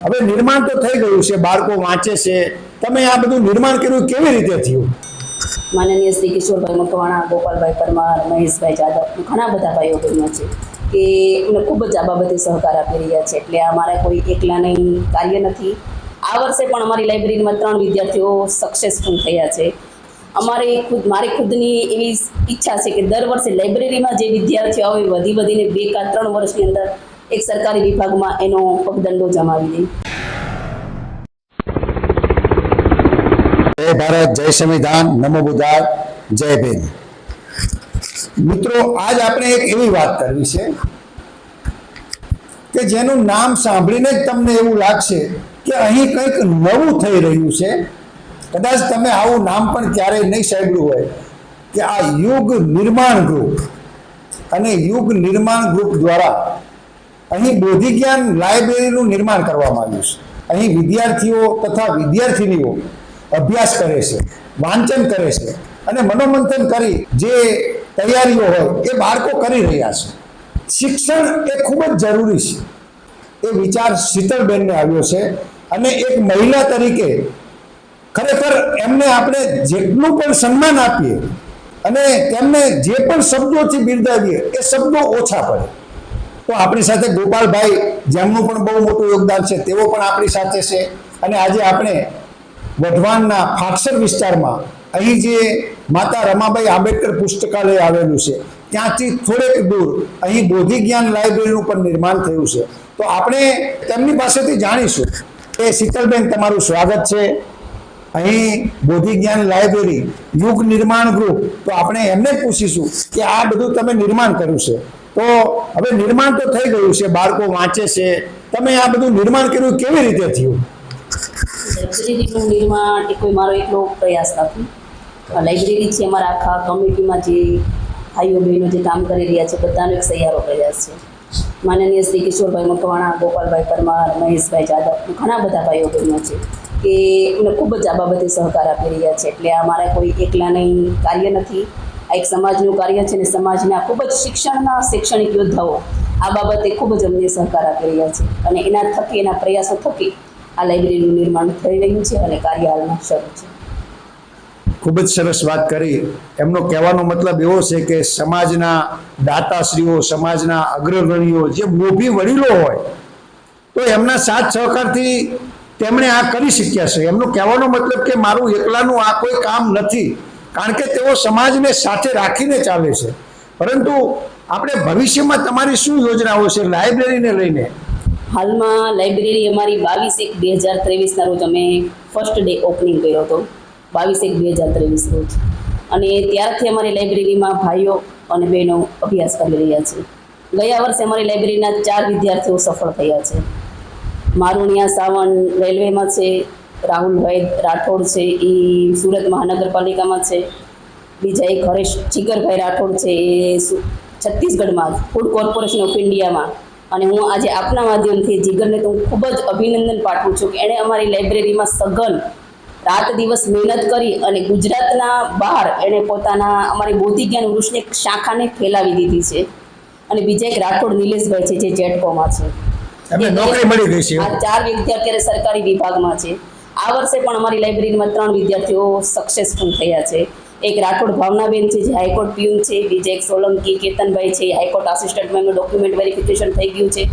હવે નિર્માણ તો થઈ ગયું છે, બાળકો વાંચે છે. તમે આ બધું નિર્માણ કર્યું કેવી રીતે થયું? માનનીય શ્રી કિશોરભાઈ મકવાણા, ગોપાલભાઈ પરમાર, મહેશભાઈ જાદવ ઘણા બધા ભાઈઓ બહેનો છે કે એમને ખૂબ જ આ બાબતે સહકાર આપી રહ્યા છે. એટલે અમારા કોઈ એકલા નહીં કાર્ય નથી. આ વર્ષે પણ અમારી લાઇબ્રેરીમાં ત્રણ વિદ્યાર્થીઓ સક્સેસફુલ થયા છે. અમારે ખુદ, મારી ખુદની એવી ઈચ્છા છે કે દર વર્ષે લાઇબ્રેરીમાં જે વિદ્યાર્થીઓ આવે, વધી વધીને બે કાં ત્રણ વર્ષની અંદર એક સરકારી વિભાગમાં એનો પગદંડો જમાવી દે. ભારત, જય સંવિધાન, નમો બુદ્ધાય, જય ભીમ. મિત્રો, આજ આપણે એક એવી વાત કરવી છે કે જેનું નામ સાંભળીને જ તમને એવું લાગશે કે અહીં કંઈક નવું થઈ રહ્યું છે. કદાચ તમે આવું નામ પણ ક્યારેય નહીં સાંભળ્યું હોય કે આ યુગ નિર્માણ ગ્રુપ અને યુગ નિર્માણ ગ્રુપ દ્વારા અહીં બોધિ જ્ઞાન લાઇબ્રેરીનું નિર્માણ કરવામાં આવ્યું છે. અહીં વિદ્યાર્થીઓ તથા વિદ્યાર્થિનીઓ અભ્યાસ કરે છે, વાંચન કરે છે અને મનોમંથન કરી જે તૈયારીઓ હોય એ બાળકો કરી રહ્યા છે. શિક્ષણ એ ખૂબ જ જરૂરી છે. એ વિચાર શીતળબેનને આવ્યો છે અને એક મહિલા તરીકે ખરેખર એમને આપણે જેટલું પણ સન્માન આપીએ અને તેમને જે પણ શબ્દોથી બિરદાવીએ એ શબ્દો ઓછા પડે. તો આપણી સાથે ગોપાલભાઈ, જેમનું પણ બહુ મોટું યોગદાન છે, તેઓ પણ આપણી સાથે છે. અને આજે આપણે વઢવાણના ફાટસર વિસ્તારમાં અહીં જે માતા રમાબાઈ આંબેડકર પુસ્તકાલય આવેલું છે, ત્યાંથી થોડેક દૂર અહીં બોધિ જ્ઞાન લાઇબ્રેરીનું પણ નિર્માણ થયું છે. તો આપણે તેમની પાસેથી જાણીશું કે શીતલબેન, તમારું સ્વાગત છે. અહીં બોધિ જ્ઞાન લાઇબ્રેરી યુગ નિર્માણ ગ્રુપ, તો આપણે એમને પૂછીશું કે આ બધું તમે નિર્માણ કર્યું છે. તો હવે નિર્માણ તો થઈ ગયું છે, બાળકો વાંચે છે. તમે આ બધું નિર્માણ કર્યું કેવી રીતે થયું? લાઇબ્રેરીનું નિર્માણ એ કોઈ મારો એકલો પ્રયાસ નથી. લાઇબ્રેરી છે અમારા આખા કમિટીમાં જે ભાઈઓ બહેનો જે કામ કરી રહ્યા છે, બધાનો એક સહિયારો પ્રયાસ છે. માનનીય શ્રી કિશોરભાઈ મકવાણા, ગોપાલભાઈ પરમાર, મહેશભાઈ જાદવ, ઘણા બધા ભાઈઓ બહેનો છે કે મને ખૂબ જ આ બાબતે સહકાર આપી રહ્યા છે. એટલે આ મારા કોઈ એકલા નહીં કાર્ય નથી. આ એક સમાજનું કાર્ય છે અને સમાજના ખૂબ જ શિક્ષણના શૈક્ષણિક યોદ્ધાઓ આ બાબતે ખૂબ જ અમને સહકાર આપી રહ્યા છે. અને એના થકી, એના પ્રયાસો થકી આ લાઇબ્રેરીનું નિર્માણ થઈ રહ્યું છે અને કાર્ય હાલમાં શરૂ છે. ખૂબ જ સરસ વાત કરી. એમનો કહેવાનો મતલબ એવો છે કે સમાજના દાતાશ્રીઓ, સમાજના અગ્રગણીઓ, જે મોભી વડીલો હોય, તો એમના સાથ સહકારથી તેમણે આ કરી શક્યા છે. એમનો કહેવાનો મતલબ કે મારું એકલાનું આ કોઈ કામ નથી. કારણ કે તેઓ સમાજને સાથે રાખીને ચાલે છે. પરંતુ આપણે ભવિષ્યમાં તમારી શું યોજનાઓ છે? લાઇબ્રેરીને લઈને. હાલમાં લાઇબ્રેરી અમારી બાવીસ એક બે હજાર ત્રેવીસના રોજ અમે ફર્સ્ટ ડે ઓપનિંગ કર્યો હતો. બાવીસ એક બે હજાર ત્રેવીસ રોજ. અને ત્યારથી અમારી લાઇબ્રેરીમાં ભાઈઓ અને બહેનો અભ્યાસ કરી રહ્યા છે. ગયા વર્ષે અમારી લાઇબ્રેરીના ચાર વિદ્યાર્થીઓ સફળ થયા છે. મારુણિયા સાવન રેલવેમાં છે રાહુલભાઈ રાઠોડ છે એ સુરત મહાનગરપાલિકામાં છે. બીજા એક હરેશ જીગરભાઈ રાઠોડ છે એ છત્તીસગઢમાં ફૂડ કોર્પોરેશન ઓફ ઇન્ડિયામાં. અને હું આજે આપના માધ્યમથી જીગરને તો હું ખૂબ જ અભિનંદન પાઠવું છું કે એણે અમારી લાઇબ્રેરીમાં સઘન રાત દિવસ મહેનત કરી અને ગુજરાતના બહાર એણે પોતાના અમારી બૌદ્ધિક જ્ઞાન વૃક્ષની શાખાને ફેલાવી દીધી છે. અને બીજા એક રાઠોડ નિલેશભાઈ છે જે જેટકોમાં છે. આ ચાર વ્યક્તિ અત્યારે સરકારી વિભાગમાં છે. આ વર્ષે પણ અમારી લાઇબ્રેરીમાં ત્રણ વિદ્યાર્થીઓ સક્સેસફુલ થયા છે. એક રાઠોડ ભાવનાબેન છે, જે હાઈકોર્ટ પ્યુન છે, બીજા એક સોલંકી કેતનભાઈ છે હાઈકોર્ટ આસિસ્ટન્ટમાં એમનું ડોક્યુમેન્ટ વેરિફિકેશન થઈ ગયું છે,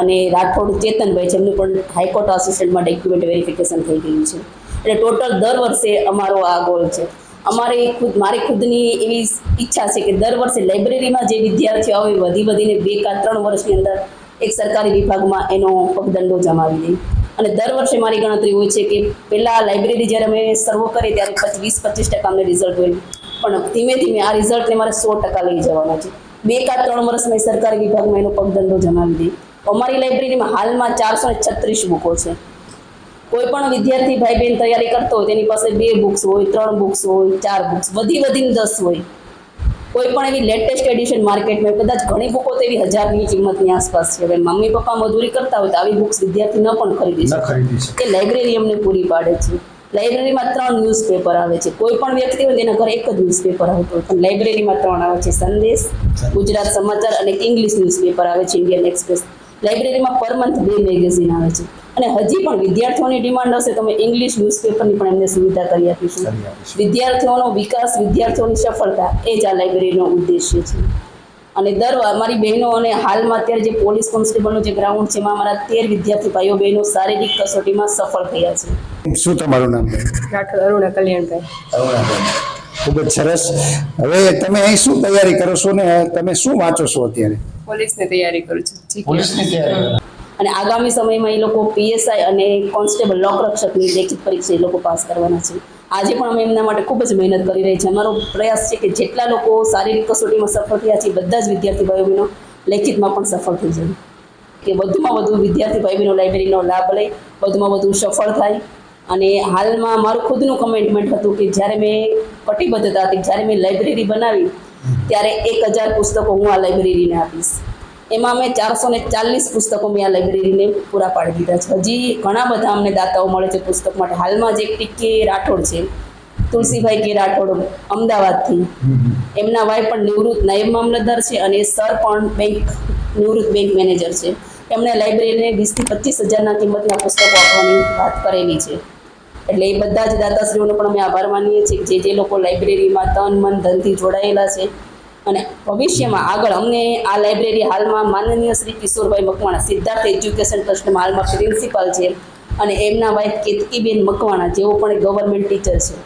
અને રાઠોડ ચેતનભાઈ છે, એમનું પણ હાઈકોર્ટ આસિસ્ટન્ટમાં ડોક્યુમેન્ટ વેરિફિકેશન થઈ ગયું છે. એટલે ટોટલ દર વર્ષે અમારો આ ગોલ છે. અમારે ખુદ, મારી ખુદની એવી ઈચ્છા છે કે દર વર્ષે લાઇબ્રેરીમાં જે વિદ્યાર્થીઓ આવે વધી વધીને બે કાં ત્રણ વર્ષની અંદર એક સરકારી વિભાગમાં એનો પગદંડો જમાવી દે. અને દર વર્ષે મારી ગણતરી હોય છે કે પહેલાં લાઇબ્રેરી જ્યારે અમે સર્વો કરી ત્યારે વીસ, પચીસ ટકા અમને રિઝલ્ટ હોય પણ ધીમે ધીમે આ રિઝલ્ટને મારે સો ટકા લઈ જવાના છે. બે કા ત્રણ વર્ષમાં મેં સરકારી વિભાગમાં એનો પગદંડો જમાવી દે અમારી લાઇબ્રેરીમાં હાલમાં ચારસો છત્રીસ બુકો છે. કોઈ પણ વિદ્યાર્થી ભાઈ બહેન તૈયારી કરતો હોય, તેની પાસે બે બુક્સ હોય, ત્રણ બુક્સ હોય, ચાર બુક્સ વધી વધીને દસ હોય. કોઈ પણ એવી લેટેસ્ટ એડિશન માર્કેટમાં કદાચ ઘણી બુકો તો એવી હજારની કિંમતની આસપાસ છે. હવે મમ્મી પપ્પા મજૂરી કરતા હોય તો આવી બુક્સ વિદ્યાર્થી ન પણ ખરીદી શકે. કે લાઇબ્રેરી અમને પૂરી પાડે છે. લાઇબ્રેરીમાં ત્રણ ન્યૂઝપેપર આવે છે. કોઈ પણ વ્યક્તિ હોય તેના ઘરે એક જ ન્યૂઝપેપર આવતું હોય. પણ લાઇબ્રેરીમાં ત્રણ આવે છે. સંદેશ ગુજરાત સમાચાર અને ઇંગ્લિશ ન્યૂઝપેપર આવે છે ઇન્ડિયન એક્સપ્રેસ લાઇબ્રેરીમાં પર મંથ બે મેગેઝિન આવે છે. અને હજી પણ વિદ્યાર્થીઓની ડિમાન્ડ હશે તો અમે ઇંગ્લિશ ન્યૂઝપેપરની પણ એમને સુવિધા કરી આપીશું. વિદ્યાર્થીઓનો વિકાસ વિદ્યાર્થીઓની સફળતા એ જ આ લાઇબ્રેરીનો ઉદ્દેશ્ય છે. અને દર મારી બહેનો અને હાલમાં અત્યારે જે પોલીસ કોન્સ્ટેબલનું જે ગ્રાઉન્ડ છે એમાં અમારા તેર વિદ્યાર્થી ભાઈઓ બહેનો શારીરિક કસોટીમાં સફળ થયા છે. શું તમારું નામ? ડોક્ટર અરુણા કલ્યાણભાઈ. ખૂબ જ સરસ. હવે તમે અહીં શું તૈયારી કરો છો ને? તમે શું વાંચો છો અત્યારે? પોલીસની તૈયારી કરું છું. પોલીસની તૈયારી અને આગામી સમયમાં એ લોકો પીએસઆઈ અને કોન્સ્ટેબલ લોકરક્ષકની લેખિત પરીક્ષા એ લોકો પાસ કરવાના છે. આજે પણ અમે એમના માટે ખૂબ જ મહેનત કરી રહી છે. અમારો પ્રયાસ છે કે જેટલા લોકો શારીરિક કસોટીમાં સફળ થયા છે બધા જ વિદ્યાર્થી ભાઈઓ બહેનો લેખિતમાં પણ સફળ થઈ જાય. કે વધુમાં વધુ વિદ્યાર્થી ભાઈ બહેનો લાઇબ્રેરીનો લાભ લઈ, વધુમાં વધુ સફળ થાય. અને હાલમાં મારું ખુદનું કમેન્ટમેન્ટ હતું કે જ્યારે મેં કટિબદ્ધતા હતી જ્યારે મેં લાઇબ્રેરી બનાવી, ત્યારે એક હજાર પુસ્તકો હું આ લાઇબ્રેરીને આપીશ. એમાં અમે ચારસો ને ચાલીસ પુસ્તકો મેં આ લાઇબ્રેરીને પૂરા પાડી દીધા છે. હજી ઘણા બધા અમને દાતાઓ મળે છે પુસ્તક માટે. હાલમાં જ એક ટીકે રાઠોડ છે. તુલસીભાઈ કે રાઠોડ અમદાવાદથી. એમના વાઈફ પણ નિવૃત્ત નાયબ મામલતદાર છે અને સર પણ બેંક, નિવૃત્ત બેંક મેનેજર છે. એમણે લાઇબ્રેરીને વીસથી પચીસ હજારના કિંમતના પુસ્તકો આપવાની વાત કરેલી છે. એટલે એ બધા જ દાતાશ્રીઓનો પણ અમે આભાર માનીએ છીએ જે જે લોકો લાઇબ્રેરીમાં તન, મન, ધનથી જોડાયેલા છે અને ભવિષ્યમાં આગળ અમને આ લાઇબ્રેરી હાલમાં માનનીય શ્રી કિશોરભાઈ મકવાણા સિદ્ધાર્થ એજ્યુકેશન ટ્રસ્ટમાં હાલમાં પ્રિન્સિપાલ છે અને એમના વાઈફ કેતકીબેન મકવાણા, જેઓ પણ ગવર્મેન્ટ ટીચર છે.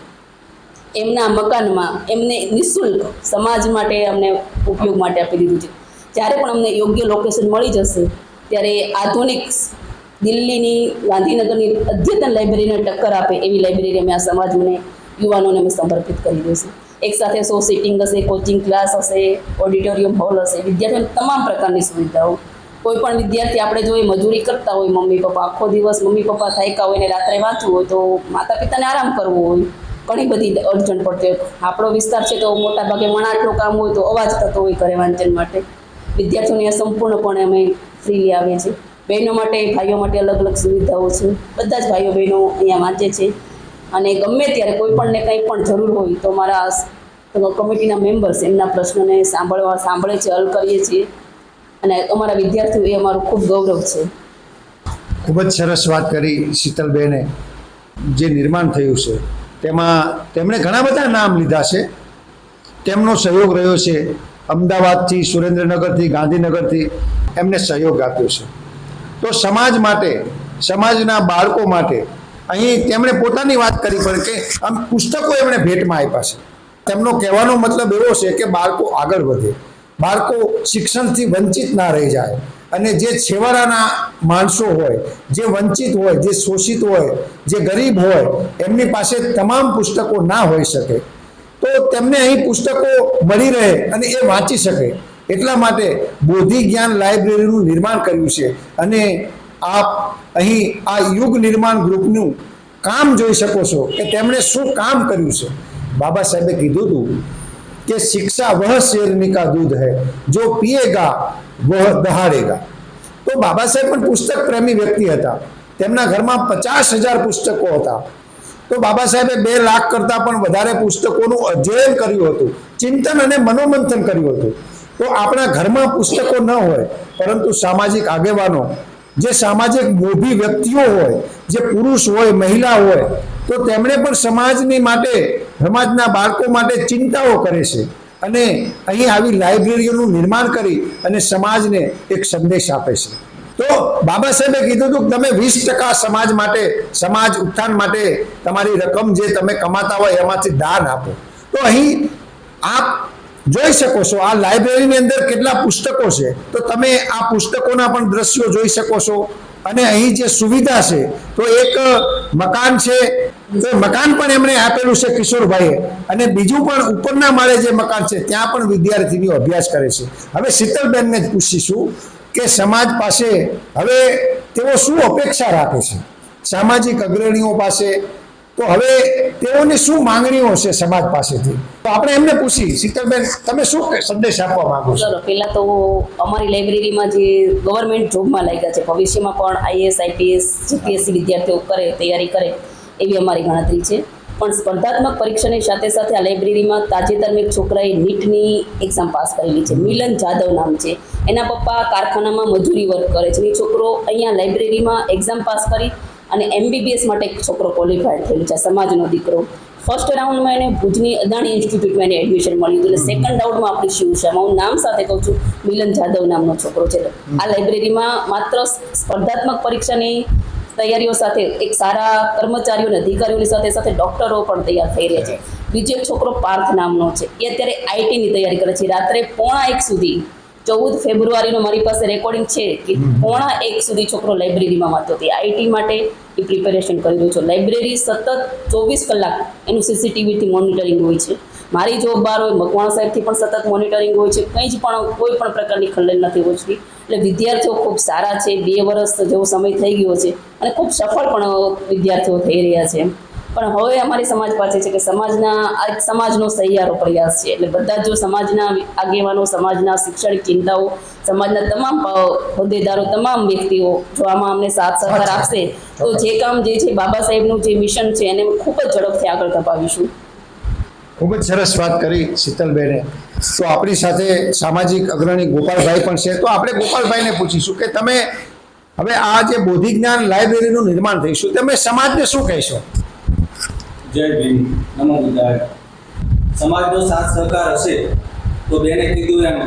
એમના મકાનમાં એમને નિઃશુલ્ક સમાજ માટે અમને ઉપયોગ માટે આપી દીધું છે. જ્યારે પણ અમને યોગ્ય લોકેશન મળી જશે, ત્યારે આધુનિક દિલ્હીની, ગાંધીનગરની અદ્યતન લાઇબ્રેરીને ટક્કર આપે એવી લાઇબ્રેરી અમે આ સમાજને, યુવાનોને અમે સમર્પિત કરી દઈશું. એક સાથે સો સિટિંગ હશે કોચિંગ ક્લાસ હશે ઓડિટોરિયમ હોલ હશે, વિદ્યાર્થીઓને તમામ પ્રકારની સુવિધાઓ. કોઈ પણ વિદ્યાર્થી આપણે જો મજૂરી કરતા હોય, મમ્મી પપ્પા, આખો દિવસ મમ્મી પપ્પા થાક્યા હોય ને રાત્રે વાંચવું હોય તો માતા પિતાને આરામ કરવો હોય. ઘણી બધી અડચણ પડતી હોય. આપણો વિસ્તાર છે તો મોટા ભાગે વણાટનું કામ હોય તો અવાજ થતો હોય ઘરે વાંચન માટે. વિદ્યાર્થીઓને સંપૂર્ણપણે અમે ફ્રીલી આવીએ છીએ. બહેનો માટે, ભાઈઓ માટે અલગ અલગ સુવિધાઓ છે. બધા જ ભાઈઓ બહેનો અહીંયા વાંચે છે. અને ગમે ત્યારે કોઈ પણને કંઈ પણ જરૂર હોય તો મારા કમિટીના મેમ્બર્સ એમના પ્રશ્નોને સાંભળવા, સાંભળે છે, હલ કરીએ છીએ. અને અમારા વિદ્યાર્થીઓ એ અમારું ખૂબ ગૌરવ છે. ખૂબ જ સરસ વાત કરી શીતલબેને. જે નિર્માણ થયું છે, તેમાં તેમણે ઘણા બધા નામ લીધા છે. તેમનો સહયોગ રહ્યો છે, અમદાવાદથી, સુરેન્દ્રનગરથી, ગાંધીનગરથી એમને સહયોગ આપ્યો છે. તો સમાજ માટે, સમાજના બાળકો માટે અહીં તેમણે પોતાની વાત કરી, પણ કે આમ પુસ્તકો એમણે ભેટમાં આપ્યા છે. તેમનો કહેવાનો મતલબ એવો છે કે બાળકો આગળ વધે. બાળકો શિક્ષણથી વંચિત ના રહી જાય. અને જે છેવાડાના માણસો હોય, જે વંચિત હોય, જે શોષિત હોય, જે ગરીબ હોય, એમની પાસે તમામ પુસ્તકો ના હોઈ શકે. તો તેમને અહીં પુસ્તકો મળી રહે અને એ વાંચી શકે. એટલા માટે બોધિ જ્ઞાન લાઇબ્રેરીનું નિર્માણ કર્યું છે. અને આપ અહીં આ યુગ નિર્માણ ગ્રુપનું કામ જોઈ શકો છો કે તેમણે શું કામ કર્યું છે. બાબા સાહેબે કીધું હતું કે શિક્ષા વહ શેરની કા દૂધ હૈ, જો પીએગા વહ દહાડેગા. તો બાબા સાહેબ પણ પુસ્તક પ્રેમી વ્યક્તિ હતા. તેમના ઘરમાં પચાસ હજાર પુસ્તકો હતા. તો બાબા સાહેબે બે લાખ કરતાં પણ વધારે પુસ્તકોનું અધ્યયન કર્યું હતું, ચિંતન અને મનોમંથન કર્યું હતું. તો આપણા ઘરમાં પુસ્તકો ન હોય, પરંતુ સામાજિક આગેવાનો જે સામાજિક મોભી વ્યક્તિઓ હોય, જે પુરુષ હોય, મહિલા હોય, તો તેમણે પણ સમાજની માટે, સમાજના બાળકો માટે ચિંતાઓ કરે છે. અને અહીં આવી લાઇબ્રેરીઓનું નિર્માણ કરી અને સમાજને એક સંદેશ આપે છે. તો બાબા સાહેબે કીધું હતું કે તમે વીસ ટકા સમાજ માટે, સમાજ ઉત્થાન માટે તમારી રકમ જે તમે કમાતા હોય એમાંથી દાન આપો. તો અહીં આપ જોઈ શકો છો. આ લાઇબ્રેરીની અંદર કેટલા પુસ્તકો છે. તો તમે આ પુસ્તકોના પણ દ્રશ્યો જોઈ શકો છો. અને અહીં જે સુવિધા છે, તો એક મકાન છે. એ મકાન પણ એમણે આપેલું છે કિશોરભાઈએ. અને બીજું પણ ઉપરના માળે જે મકાન છે, ત્યાં પણ વિદ્યાર્થીનીઓ અભ્યાસ કરે છે. હવે શીતલબેનને જ પૂછીશું કે સમાજ પાસે હવે તેઓ શું અપેક્ષા રાખે છે? સામાજિક અગ્રણીઓ પાસે તો હવે તેઓની શું માંગણીઓ છે સમાજ પાસેથી? તો આપણે એમને પૂછી શીતલબેન, તમે શું સંદેશ આપવા માંગો છો? પહેલાં તો અમારી લાઇબ્રેરીમાં જે ગવર્મેન્ટ જોબમાં લાગ્યા છે, ભવિષ્યમાં પણ આઈએસ આઈપીએસ, જીપીએસસી વિદ્યાર્થીઓ કરે, તૈયારી કરે, એવી અમારી ગણતરી છે. પણ સ્પર્ધાત્મક પરીક્ષાની સાથે સાથે આ લાઇબ્રેરીમાં તાજેતરમાં એક છોકરાએ નીટની એક્ઝામ પાસ કરેલી છે. મિલન જાદવ નામ છે. એના પપ્પા કારખાનામાં મજૂરી વર્ક કરે છે. એ છોકરો અહીંયા લાઇબ્રેરીમાં એક્ઝામ પાસ કરી અને એમબીબીએસ માટે એક છોકરો ક્વોલિફાઈડ થયેલો છે, સમાજનો દીકરો. ફર્સ્ટ રાઉન્ડમાં એને ભુજની અદાણી ઇન્સ્ટિટ્યૂટમાં એને એડમિશન મળ્યું એટલે સેકન્ડ રાઉન્ડમાં આપણી શિવશામાં હું નામ સાથે કહું છું, મિલન જાદવ નામનો છોકરો છે. આ લાઇબ્રેરીમાં માત્ર સ્પર્ધાત્મક પરીક્ષાની તૈયારીઓ સાથે, એક સારા કર્મચારીઓ અને અધિકારીઓની સાથે સાથે ડૉક્ટરો પણ તૈયાર થઈ રહ્યા છે. બીજો એક છોકરો પાર્થ નામનો છે. એ અત્યારે આઈટીની તૈયારી કરે છે. રાત્રે પોણા એક સુધી ચૌદ ફેબ્રુઆરીનો મારી પાસે રેકોર્ડિંગ છે કે પોણા એક સુધી છોકરો લાઇબ્રેરીમાં વાંચતો હતી. આઈટી માટે એ પ્રિપેરેશન કરી રહ્યો છું. લાઇબ્રેરી સતત ચોવીસ કલાક એનું સીસીટીવીથી મોનિટરિંગ હોય છે. મારી જોબ બહાર હોય મકવાણા સાહેબથી પણ સતત મોનિટરિંગ હોય છે. કંઈ જ પણ કોઈ પણ પ્રકારની ખલેલ નથી હોતી. એટલે વિદ્યાર્થીઓ ખૂબ સારા છે. બે વર્ષ જેવો સમય થઈ ગયો છે અને ખૂબ સફળ પણ વિદ્યાર્થીઓ થઈ રહ્યા છે પણ હવે અમારી સમાજ પાસે છે કે સમાજના આ સમાજનો સહિયારો પ્રયાસ છે. એટલે બધા જો સમાજના આગેવાનો સમાજના શૈક્ષણિક ચિંતાઓ સમાજના તમામ હોદ્દેદારો તમામ વ્યક્તિઓ જો આમાં અમને સાથ સહકાર આપશે તો જે કામ જે છે બાબા સાહેબનું જે મિશન છે એને ખૂબ જ ઝડપથી આગળ ધપાવીશું. ખૂબ જ સરસ વાત કરી શીતલબેને. તો આપણી સાથે સામાજિક અગ્રણી ગોપાલભાઈ પણ છે. તો આપણે ગોપાલભાઈને પૂછીશું કે તમે હવે આ જે બોધિ જ્ઞાન લાઇબ્રેરીનું નિર્માણ થઈશું તમે સમાજને શું કહેશો? જય ભીમ. નમો બુદ્ધાય. સમાજનો સાથ સહકાર હશે તો બેને કીધું એમ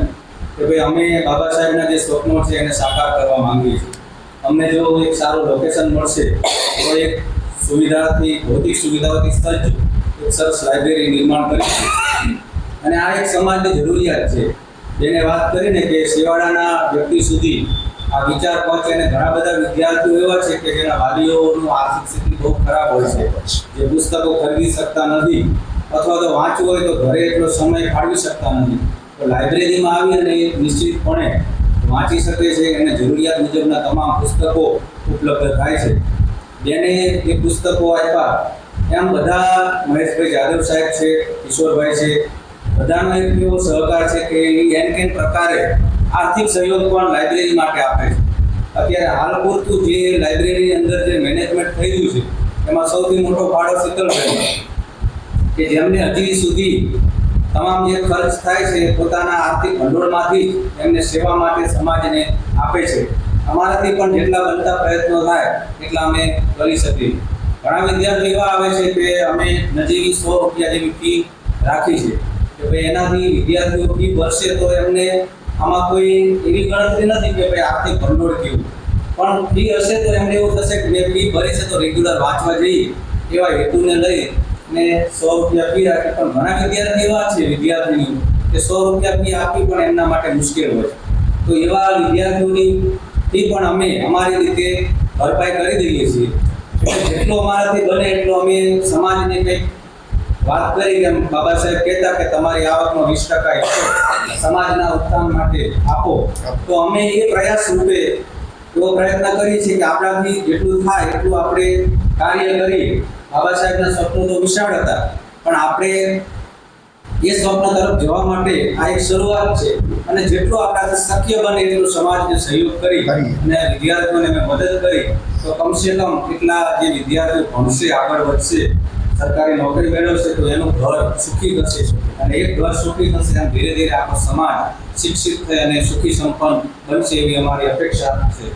કે ભાઈ અમે બાબા સાહેબના જે સ્વપ્નો છે એને સાકાર કરવા માંગીએ છીએ. અમને જો એક સારું લોકેશન મળશે, તો એક સુવિધાથી, ભૌતિક સુવિધાઓથી સજ્જ એક સરસ લાઇબ્રેરી નિર્માણ કરીશું અને આ એક સમાજની જરૂરિયાત છે. જેને વાત કરીને કે શિયાળાના વ્યક્તિ સુધી આ વિચાર પહોંચે અને ઘણા બધા વિદ્યાર્થીઓ એવા છે કે જેના વાલીઓનું આર્થિક સ્થિતિ બહુ ખરાબ હોય છે. જે પુસ્તકો ખરીદી શકતા નથી અથવા તો વાંચવું હોય તો ઘરે એટલો સમય ફાળવી શકતા નથી. તો લાઇબ્રેરીમાં આવી અને એ નિશ્ચિતપણે વાંચી શકે છે અને જરૂરિયાત મુજબના તમામ પુસ્તકો ઉપલબ્ધ થાય છે. જેને એ પુસ્તકો આપ્યા, એમ બધા મહેશભાઈ જાદવ સાહેબ છે, કિશોરભાઈ છે, બધાનો એક એવો સહકાર છે કે એન કેન પ્રકારે આર્થિક સહયોગ પણ લાઇબ્રેરી માટે આપે છે. અત્યારે હાલ પૂરતું જે લાઇબ્રેરીની અંદર જે મેનેજમેન્ટ થયું છે, એમાં સૌથી મોટો ફાળો શીતલભાઈ કે જેમને હજી સુધી તમામ જે ખર્ચ થાય છે પોતાના આર્થિક ભંડોળમાંથી એમને સેવા માટે સમાજને આપે છે. અમારાથી પણ જેટલા બનતા પ્રયત્નો થાય, એટલા અમે કરી શકીએ. ઘણા વિદ્યાર્થીઓ એવા આવે છે કે અમે નજીવી સો રૂપિયા જેવી ફી રાખી છે. કે ભાઈ એનાથી વિદ્યાર્થીઓ ફી ભરશે તો એમને આમાં કોઈ એવી ગણતરી નથી કે ભાઈ આર્થિક ભંડોળ કેવું પણ ફી હશે તો એમને એવું થશે કે મેં ફી ભરી છે તો રેગ્યુલર વાંચવા જઈએ એવા હેતુને લઈ ને સો રૂપિયા ફી રાખે. પણ ઘણા વિદ્યાર્થી એવા છે, વિદ્યાર્થીઓ, કે સો રૂપિયા ફી આપી પણ એમના માટે મુશ્કેલ હોય તો એવા વિદ્યાર્થીઓની ફી પણ અમે અમારી રીતે ભરપાઈ કરી દઈએ છીએ. જેટલો અમારાથી બને એટલો અમે સમાજને કંઈક વાત કરી કે બાબા સાહેબ કહેતા કે તમારી આવકનો વીસ ટકા હિસ્સો સમાજના ઉત્થાન માટે આપો. તો અમે એ પ્રયાસ રૂપે એવો પ્રયત્ન કરીએ છીએ કે આપણાથી જેટલું થાય એટલું આપણે કાર્ય કરી બાબા સાહેબના સ્વપ્નો તો વિશાળ હતા. પણ આપણે એ સ્વપ્ન તરફ જવા માટે આ એક શરૂઆત છે. અને જેટલું આપણાથી શક્ય બને એટલું સમાજને સહયોગ કરી કરી. અને વિદ્યાર્થીઓને મેં મદદ કરી. તો કમસે કમ કેટલા જે વિદ્યાર્થીઓ ભણશે આગળ વધશે સરકારી નોકરી મેળવશે તો એનું ઘર સુખી થશે. અને એક ઘર સુખી થશે અને ધીરે ધીરે આપણો સમાજ શિક્ષિત થઈ અને સુખી સંપન્ન બનશે એવી અમારી અપેક્ષા છે.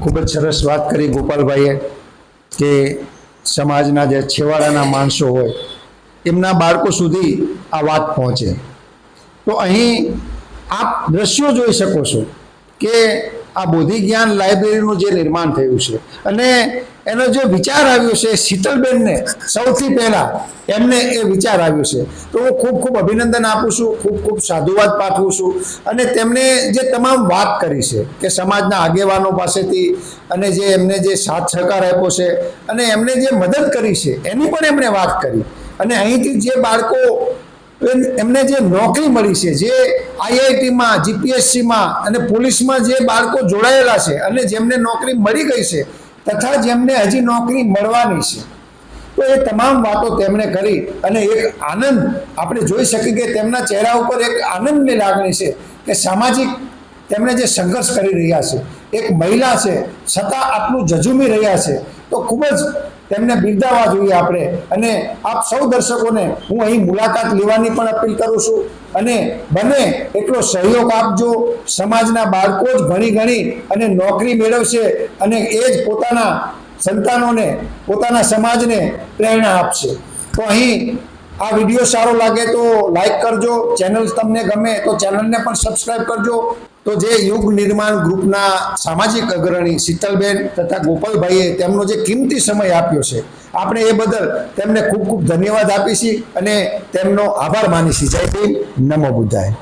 ખૂબ જ સરસ વાત કરી ગોપાલભાઈએ કે સમાજના જે છેવાડાના માણસો હોય, એમના બાળકો સુધી આ વાત પહોંચે. તો અહીં આપ દ્રશ્યો જોઈ શકો છો કે આ બોધિ જ્ઞાન લાઇબ્રેરીનું જે નિર્માણ થયું છે. અને એનો જે વિચાર આવ્યો છે શીતલબેનને સૌથી પહેલાં એમને એ વિચાર આવ્યો છે. તો હું ખૂબ ખૂબ અભિનંદન આપું છું, ખૂબ ખૂબ સાધુવાદ પાઠવું છું અને તેમણે જે તમામ વાત કરી છે કે સમાજના આગેવાનો પાસેથી અને જે એમને જે સાથ સહકાર આપ્યો છે અને એમને જે મદદ કરી છે એની પણ એમણે વાત કરી. અને અહીંથી જે બાળકો એમને જે નોકરી મળી છે, જે આઈઆઈટીમાં, જીપીએસસીમાં અને પોલીસમાં જે બાળકો જોડાયેલા છે અને જેમને નોકરી મળી ગઈ છે તથા જેમને હજી નોકરી મળવાની છે. તો એ તમામ વાતો તેમણે કરી અને એક આનંદ આપણે જોઈ શકીએ કે તેમના ચહેરા ઉપર એક આનંદની લાગણી છે કે સામાજિક તેમણે જે સંઘર્ષ કરી રહ્યા છે. એક મહિલા છે, છતાં આટલું જજુમી રહ્યા છે. તો ખૂબ જ તેમને બિરદાવવા જોઈએ આપણે. અને આપ સૌ દર્શકોને હું અહીં મુલાકાત લેવાની પણ અપીલ કરું છું. અને બને એટલો સહયોગ આપજો. સમાજના બાળકો જ ઘણી ઘણી અને નોકરી મેળવશે અને એ જ પોતાના સંતાનોને, પોતાના સમાજને પ્રેરણા આપશે. તો અહીં આ વીડિયો સારો લાગે તો લાઈક કરજો. ચેનલ તમને ગમે તો ચેનલને પણ સબસ્ક્રાઈબ કરજો. તો જે યુગ નિર્માણ ગ્રુપના સામાજિક અગ્રણી શીતલબેન તથા ગોપાલભાઈએ તેમનો જે કિંમતી સમય આપ્યો છે, આપણે એ બદલ તેમને ખૂબ ખૂબ ધન્યવાદ આપીશી અને તેમનો આભાર માનીશી. જય ભીમ. નમો બુદ્ધાય.